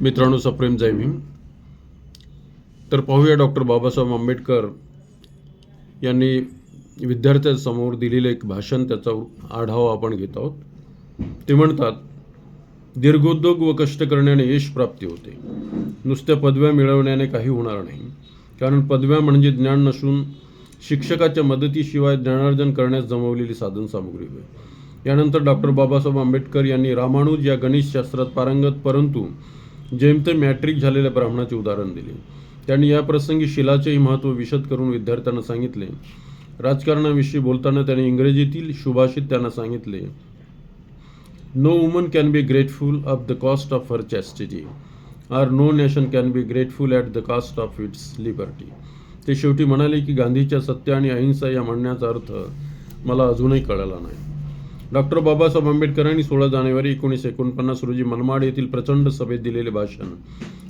मित्रांनो सप्रेम जय भीम. तर पाहूया डॉक्टर बाबासाहेब आंबेडकर यांनी विद्यार्थ्यांसमोर दिलेलं एक भाषण त्याचा आढावा आपण घेत आहोत. ते म्हणतात दीर्घोद्योग व कष्ट करण्याने यश प्राप्ती होते. नुसत्या पदव्या मिळवण्याने काही होणार नाही. कारण पदव्या म्हणजे ज्ञान नसून शिक्षकाच्या मदतीशिवाय ज्ञानार्जन करण्यास जमवलेली साधनसामुग्री होय. यानंतर डॉक्टर बाबासाहेब आंबेडकर यांनी रामानुज या गणितशास्त्रात पारंगत परंतु जेमतेम मॅट्रिक झालेल्या ब्राह्मणाचे उदाहरण दिले. त्यांनी या प्रसंगी शिलाचेही महत्त्व विशद करून विद्यार्थ्यांना सांगितले. राजकारणाविषयी बोलताना त्यांनी इंग्रजीतील सुभाषित त्यांना सांगितले. No woman can be grateful of the cost of her chastity or no nation can be grateful at the cost of its liberty ते शेवटी म्हणाले की गांधीच्या सत्य आणि अहिंसा या म्हणण्याचा अर्थ मला अजूनही कळला नाही. डॉक्टर बाबासाहेब आंबेडकरांनी सोळा जानेवारी एकोणीसशे एकोणपन्नास रोजी मनमाड येथील प्रचंड सभेत दिलेले भाषण.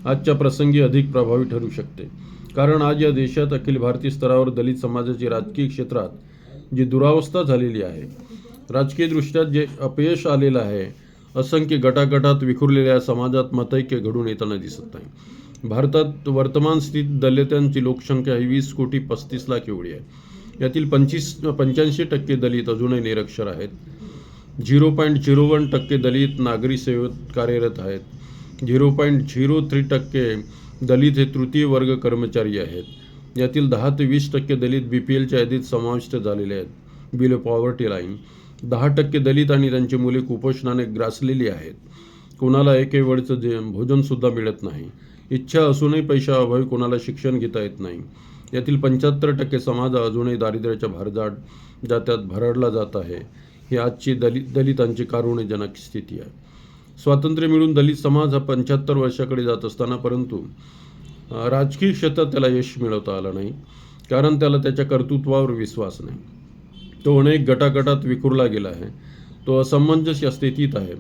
आजच्या प्रसंगी अधिक प्रभावी ठरू शकते. कारण आज या देशात अखिल भारतीय स्तरावर दलित समाजाची राजकीय क्षेत्रात जी दुरावस्था झालेली आहे राजकीयदृष्ट्या जे अपयश आलेलं आहे असंख्य गटागटात विखुरलेल्या समाजात मतैक्य घडून येताना दिसत नाही भारतात वर्तमान स्थित दलितांची लोकसंख्या ही वीस कोटी पस्तीस लाख एवढी आहे. यातील पंचवीस पंच्याऐंशी टक्के दलित अजूनही निरक्षर आहेत. झिरो पॉईंट झिरो वन टक्के दलित नागरी सेवेत कार्यरत आहेत. झिरो पॉईंट झिरो थ्री टक्के दलित हे तृतीय वर्ग कर्मचारी आहेत. यातील दहा ते वीस टक्के दलित बी पी एलच्या यादीत समाविष्ट झालेले आहेत. बिलो पॉवर्टी लाईन दहा टक्के दलित आणि त्यांची मुले कुपोषणाने ग्रासलेली आहेत. कोणाला एके वेळचं जे भोजनसुद्धा मिळत नाही. इच्छा असूनही पैशाअभावी कोणाला शिक्षण घेता येत नाही. यातील पंच्याहत्तर टक्के समाज अजूनही दारिद्र्याच्या भारजाट जात्यात भरडला जात आहे. ही आजची दलित दलितांची कारुण्यजनक स्थिती आहे. स्वातंत्र्य मिळून दलित समाज हा पंच्याहत्तर वर्षाकडे जात असताना परंतु राजकीय क्षेत्रात त्याला यश मिळवता आलं नाही. कारण त्याला त्याच्या कर्तृत्वावर विश्वास नाही. तो अनेक गटागटात विखुरला गेला आहे. तो असमंजस या स्थितीत आहे.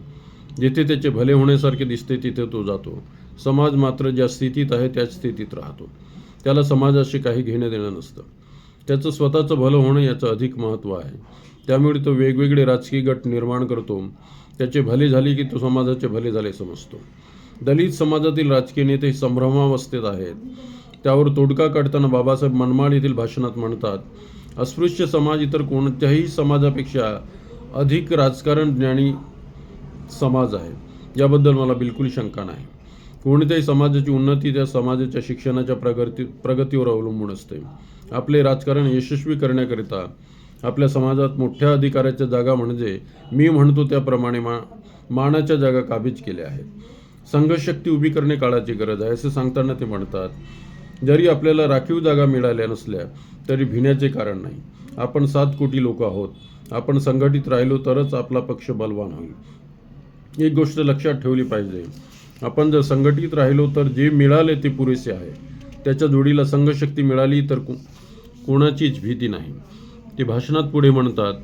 जिथे त्याचे भले होण्यासारखे दिसते तिथे तो जातो. समाज मात्र ज्या स्थितीत आहे त्याच स्थितीत राहतो. त्याला समाजाशी काही घेणं देणं नसतं. त्याचं स्वतःचं भलं होणं याचं अधिक महत्त्व आहे. त्यामुळे तो वेगवेगळे राजकीय गट निर्माण करतो. त्याचे भले झाले की तो समाजाचे भले झाले समजतो. दलित समाजातील राजकीय नेते संभ्रमावस्थेत आहेत. त्यावर तोडगा काढताना बाबासाहेब मनमाड येथील भाषणात म्हणतात अस्पृश्य समाज इतर कोणत्याही समाजापेक्षा अधिक राजकारण ज्ञानी समाज आहे. याबद्दल मला बिलकुल शंका नाही. कोणत्याही समाजाची उन्नती त्या समाजाच्या शिक्षणाच्या प्रगती प्रगतीवर अवलंबून असते. आपले राजकारण यशस्वी करण्याकरिता आपल्या समाजात मोठ्या अधिकाराच्या जागा म्हणजे मी म्हणतो त्याप्रमाणे मा मानाच्या जागा काबीज केल्या आहेत. संघशक्ती उभी करणे काळाची गरज आहे असे सांगताना ते म्हणतात जरी आपल्याला राखीव जागा मिळाल्या नसल्या तरी भिण्याचे कारण नाही. आपण सात कोटी लोक आहोत. आपण संघटित राहिलो तरच आपला पक्ष बलवान होईल. एक गोष्ट लक्षात ठेवली पाहिजे. आपण जर संघटित राहिलो तर जे मिळाले ते पुरेसे आहे. त्याच्या जोडीला संघशक्ती मिळाली तर कोणाचीच भीती नाही. ते भाषणात पुढे म्हणतात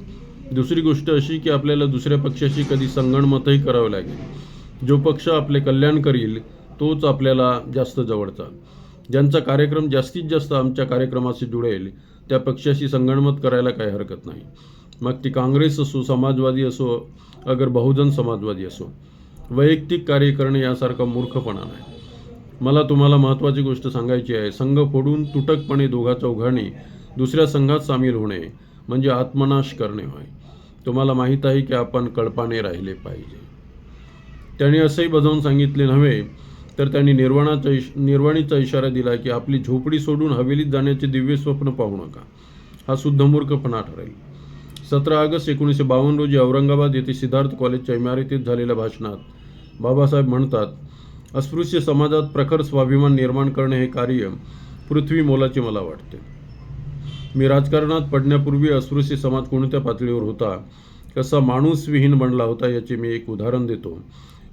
दुसरी गोष्ट अशी की आपल्याला दुसऱ्या पक्षाशी कधी संगणमतही करावं लागेल. जो पक्ष आपले कल्याण करील तोच आपल्याला जास्त जवळचा. ज्यांचा कार्यक्रम जास्तीत जास्त आमच्या कार्यक्रमाशी जुळेल त्या पक्षाशी संगणमत करायला काही हरकत नाही. मग ती काँग्रेस असो समाजवादी असो अगर बहुजन समाजवादी असो वैयक्तिक कार्य करणे यासारखा मूर्खपणा नाही. मला तुम्हाला महत्त्वाची गोष्ट सांगायची आहे संघ फोडून तुटकपणे दोघा चौघांनी दुसऱ्या संघात सामील होणे म्हणजे आत्मनाश करणे होय. तुम्हाला माहीत आहे की आपण कळपाने राहिले पाहिजे. त्याने असंही बजावून सांगितले नव्हे तर त्यांनी निर्वाणाचा इश निर्वाणीचा इशारा दिला की आपली झोपडी सोडून हवेलीत जाण्याचे दिव्य स्वप्न पाहू नका. हा शुद्ध मूर्खपणा ठरेल. सतरा ऑगस्ट एकोणीसशे बावन्न रोजी औरंगाबाद येथे सिद्धार्थ कॉलेजच्या इमारतीत झालेल्या भाषणात बाबासाहेब म्हणतात अस्पृश्य समाजात प्रखर स्वाभिमान निर्माण करणे हे कार्य पृथ्वी मोलाचे मला वाटते. मी राजकारणात पडण्यापूर्वी अस्पृश्य समाज कोणत्या पातळीवर होता? कसा माणूसविहीन बनला होता याचे मी एक उदाहरण देतो.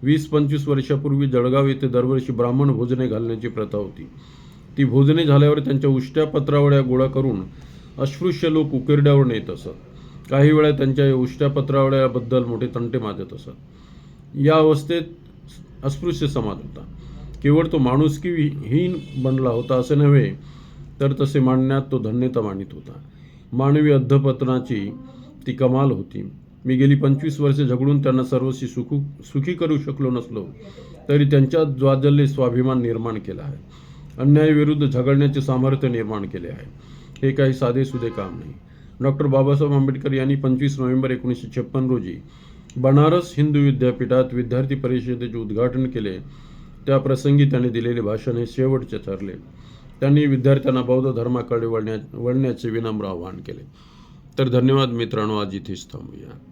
वीस पंचवीस वर्षापूर्वी जळगाव येथे दरवर्षी ब्राह्मण भोजने घालण्याची प्रथा होती. ती भोजने झाल्यावर त्यांच्या उष्ट्या पत्रावळ्या गोळा करून अस्पृश्य लोक उकिरड्यावर नेत असत. काही वेळा त्यांच्या या उष्ट्या पत्रावळ्याबद्दल मोठे तंटे माजत असत. या अवस्थेत अस्पृश्य समाज होता. केवळ तो माणुसकीहीन बनला होता असे नव्हे तर तसे मांडण्यात तो धन्यता मानित होता. मानवी अधपतनाची ती कमाल होती. मी गेली पंचवीस वर्षे झगडून त्यांना सर्वस्वी सुखू सुखी करू शकलो नसलो तरी त्यांच्या ज्वाजल्य स्वाभिमान निर्माण केला आहे. अन्यायाविरुद्ध झगडण्याचे सामर्थ्य निर्माण केले आहे. हे काही साधेसुधे काम नाही. डॉक्टर बाबासाहेब आंबेडकर यांनी पंचवीस नोव्हेंबर एकोणीसशे छप्पन रोजी बनारस हिंदू विद्यापीठात विद्यार्थी परिषदेचे उद्घाटन केले. त्या प्रसंगी त्याने दिलेले भाषण हे शेवटचे ठरले. त्यांनी विद्यार्थ्यांना बौद्ध धर्माकडे वळण्या वळण्याचे विनम्र आवाहन केले. तर धन्यवाद मित्रांनो आज इथेच थांबूया.